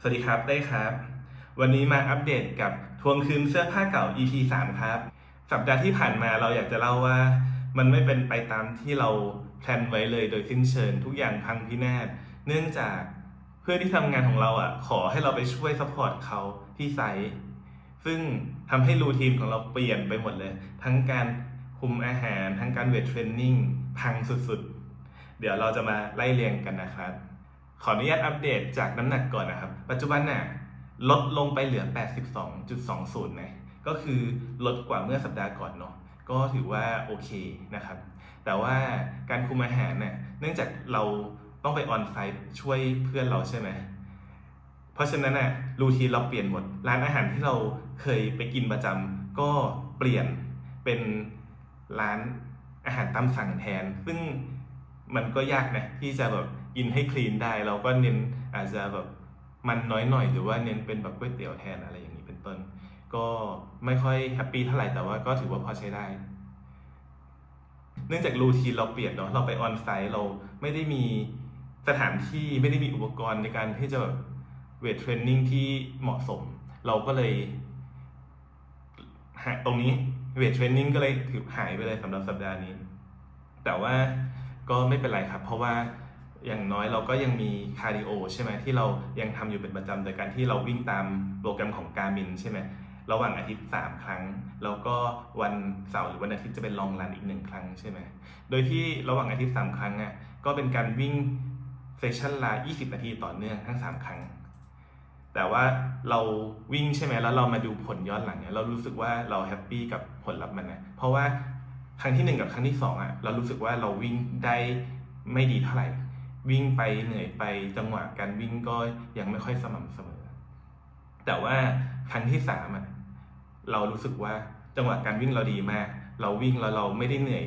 สวัสดีครับได้ครับ วันนี้มาอัปเดตกับทวงคืนเสื้อผ้าเก่า EP 3 ครับ สัปดาห์ที่ผ่านมาเราอยากจะเล่าว่า มันไม่เป็นไปตามที่เราแพลนไว้เลยโดยสิ้นเชิงทุกอย่างพังพินาศเนื่องจากเพื่อนที่ทำงานของเราอะขอให้เราไปช่วยซัพพอร์ตเขาที่ไซต์ซึ่งทำให้รูทีนของเราเปลี่ยนไปหมดเลย ทั้งการคุมอาหารทั้งการเวทเทรนนิ่งพังสุดๆ เดี๋ยวเราจะมาไล่เรียงกันนะครับ ขออนุญาตอัปเดตจากน้ำหนักก่อนนะครับ ปัจจุบันน่ะลดลงไปเหลือ 82.20 นะ ก็คือลดกว่าเมื่อสัปดาห์ก่อนเนาะ ก็ถือว่าโอเคนะครับ แต่ว่าการคุมอาหารเนี่ยเนื่องจากเราต้องไปออนไซต์ช่วยเพื่อนเราใช่ไหม เพราะฉะนั้นน่ะรูทีเราเปลี่ยนหมด ร้านอาหารที่เราเคยไปกินประจำก็เปลี่ยนเป็นร้านอาหารตามสั่งแทน ซึ่งมันก็ยากนะที่จะแบบ กินให้คลีนได้ เราก็เน้นอาจจะแบบมันน้อยหน่อยหรือว่าเน้นเป็นแบบก๋วยเตี๋ยวแทนอะไรอย่างนี้เป็นต้น ก็ไม่ค่อยแฮปปี้เท่าไหร่แต่ว่าก็ถือว่าพอใช้ได้ เนื่องจากรูทีนเราเปลี่ยนเนาะเราไปออนไซต์เราไม่ได้มีสถานที่ไม่ได้มีอุปกรณ์ในการที่จะแบบเวทเทรนนิ่งที่เหมาะสม เราก็เลยตรงนี้เวทเทรนนิ่งก็เลยถือหายไปเลยสำหรับสัปดาห์นี้ แต่ว่าก็ไม่เป็นไรครับ เพราะว่า อย่างน้อยเราก็ยังมีคาร์ดิโอใช่ไหมที่เรายังทำอยู่เป็นประจำโดยการที่เราวิ่งตามโปรแกรมของการมินใช่ไหมระหว่างอาทิตย์ 3 ครั้ง แล้วก็วันเสาร์หรือวันอาทิตย์จะเป็นลองรันอีกหนึ่งครั้งใช่ไหมโดยที่ระหว่างอาทิตย์ 3 ครั้งอะก็เป็นการวิ่งเซสชั่นละ 20 นาทีต่อเนื่องทั้ง 3 ครั้ง แต่ว่าเราวิ่งใช่ไหมแล้วเรามาดูผลย้อนหลังเนี่ยเรารู้สึกว่าเราแฮปปี้กับผลลัพธ์มันนะเพราะว่าครั้งที่หนึ่งกับครั้งที่สองอะเรารู้สึกว่าเราวิ่งได้ไม่ดีเท่าไหร่ วิ่งไปเหนื่อยไปจังหวะการวิ่งก็ยังไม่ค่อยสม่ำเสมอ แต่ว่าครั้งที่สามอะเรารู้สึกว่าจังหวะการวิ่งเราดีมาก เราวิ่งแล้วเราไม่ได้เหนื่อย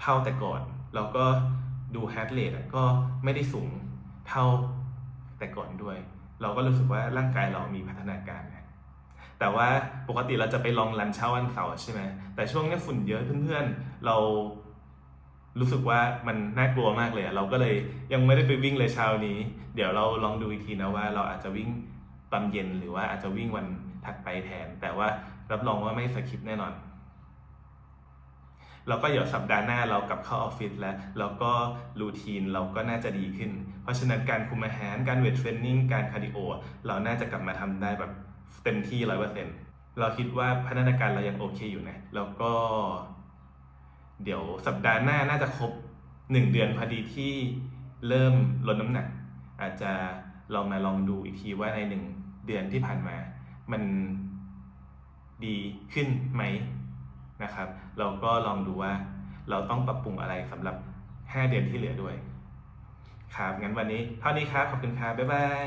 เท่าแต่ก่อนแล้วก็ดูฮาร์ดเรทก็ไม่ได้สูงเท่าแต่ก่อนด้วย เราก็รู้สึกว่าร่างกายเรามีพัฒนาการนะแต่ว่าปกติเราจะไปลองรันเช้าวันเสาร์ใช่ไหมแต่ช่วงนี้ฝุ่นเยอะเพื่อนๆ เรา รู้สึกว่ามันน่ากลัวมากเลยอะเราก็เลยยังไม่ได้ไปวิ่งเลยเช้านี้ เดี๋ยวเราลองดูอีกทีนะว่าเราอาจจะวิ่งตอนเย็นหรือว่าอาจจะวิ่งวันถัดไปแทน แต่ว่ารับรองว่าไม่สคิปแน่นอนแล้วก็เดี๋ยวสัปดาห์หน้าเรากลับเข้าออฟฟิศแล้ว แล้วก็รูทีนเราก็น่าจะดีขึ้น เพราะฉะนั้นการคุมอาหาร การเวทเทรนนิ่ง การคาร์ดิโอ เราน่าจะกลับมาทำได้แบบเต็มที่ร้อยเปอร์เซ็นต์เราคิดว่าพัฒนาการเรายังโอเคอยู่นะ แล้วก็ เดี๋ยวสัปดาห์หน้าน่าจะครบหนึ่งเดือนพอดีที่เริ่มลดน้ำหนัก อาจจะลองมาลองดูอีกทีว่าในหนึ่งเดือนที่ผ่านมา มันดีขึ้นไหมนะครับ เราก็ลองดูว่าเราต้องปรับปรุงอะไรสำหรับ 5 เดือนที่เหลือด้วย ครับงั้นวันนี้เท่านี้ครับ ขอบคุณครับบ๊ายบาย